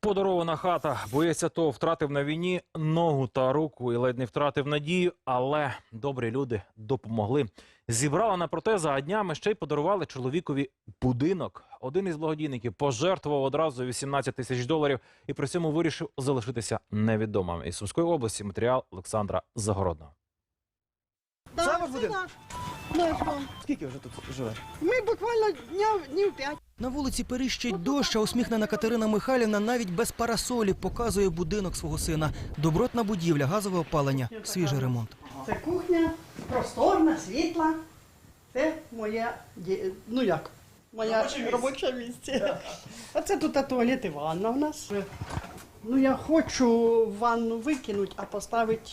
Подарована хата. Боєць АТО втратив на війні ногу та руку і ледь не втратив надію, але добрі люди допомогли. Зібрала на протези, а днями ще й подарували чоловікові будинок. Один із благодійників пожертвував одразу 18 тисяч доларів і при цьому вирішив залишитися невідомим. Із Сумської області матеріал Олександра Загородного. Це ваш будинок? наш. Наш дом. Скільки вже тут живе? Ми буквально днів, днів п'ять. На вулиці періщить дощ, а усміхнена Катерина Михайлівна навіть без парасолі показує будинок свого сина. Добротна будівля, газове опалення, свіжий ремонт. Це кухня, просторна, світла. Це моя, ді- ну як, моя робоче місце. А це тут туалет і ванна у нас. Ну я хочу ванну викинути, а поставити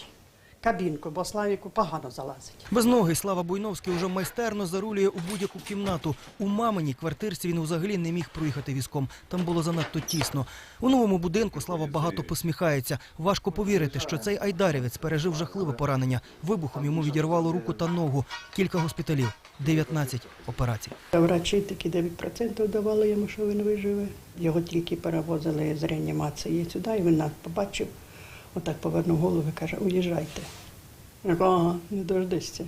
кабінку, бо Славіку погано залазить. Безногий Слава Буйновський уже майстерно зарулює у будь-яку кімнату. У маминій квартирці він взагалі не міг проїхати візком. Там було занадто тісно. У новому будинку Слава багато посміхається. Важко повірити, що цей айдарівець пережив жахливе поранення. Вибухом йому відірвало руку та ногу. Кілька госпіталів, 19 операцій. Врачі такі 9% давали йому, що він виживе. Його тільки перевозили з реанімації сюди, і він нас побачив, отак повернув голову і каже, уїжджайте. Я не дождешся.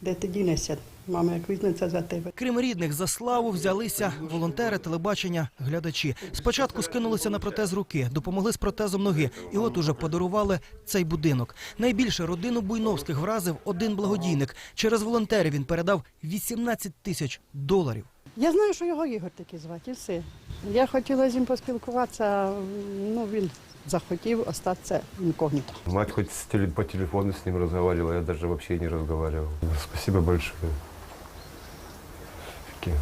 Де ти дінешся? Мама як візьметься за тебе. Крім рідних, за славу взялися волонтери, телебачення, глядачі. Спочатку скинулися на протез руки, допомогли з протезом ноги, і от уже подарували цей будинок. Найбільше родину Буйновських вразив один благодійник. Через волонтерів він передав 18 тисяч доларів. Я знаю, що його Ігор такий звати, і все. Я хотіла з ним поспілкуватися, ну він захотів остатися інкогніто. Мать хоч по телефону з ним розмовляла, я даже взагалі не розмовляв. Спасибо большое. Таки,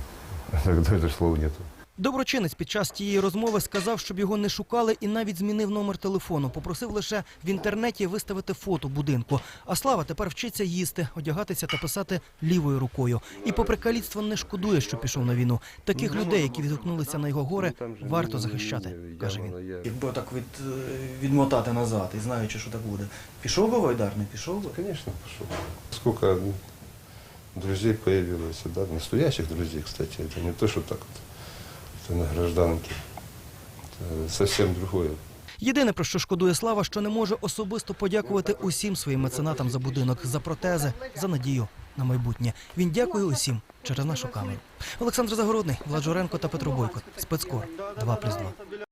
Даже слов нету. Доброчинець під час тієї розмови сказав, щоб його не шукали, і навіть змінив номер телефону. Попросив лише в інтернеті виставити фото будинку. А слава тепер вчиться їсти, одягатися та писати лівою рукою. І попри каліцтво не шкодує, що пішов на війну. Таких людей, які відгукнулися на його горе, варто захищати, каже він. Якби так від, е, відмотати назад і знаючи, що так буде. Пішов би Вайдар, не пішов би? Конечно, пошел. Сколько друзей появилось, да, настоящих друзей, кстати, это не то, что так вот, это на гражданки. Це зовсім другое. Єдине про що шкодує слава, що не може особисто подякувати усім своїм меценатам за будинок, за протези, за надію на майбутнє. Він дякує усім через нашу камеру. Олександр Загородний, Влад Журенко та Петро Бойко. Спецкор 2+,2.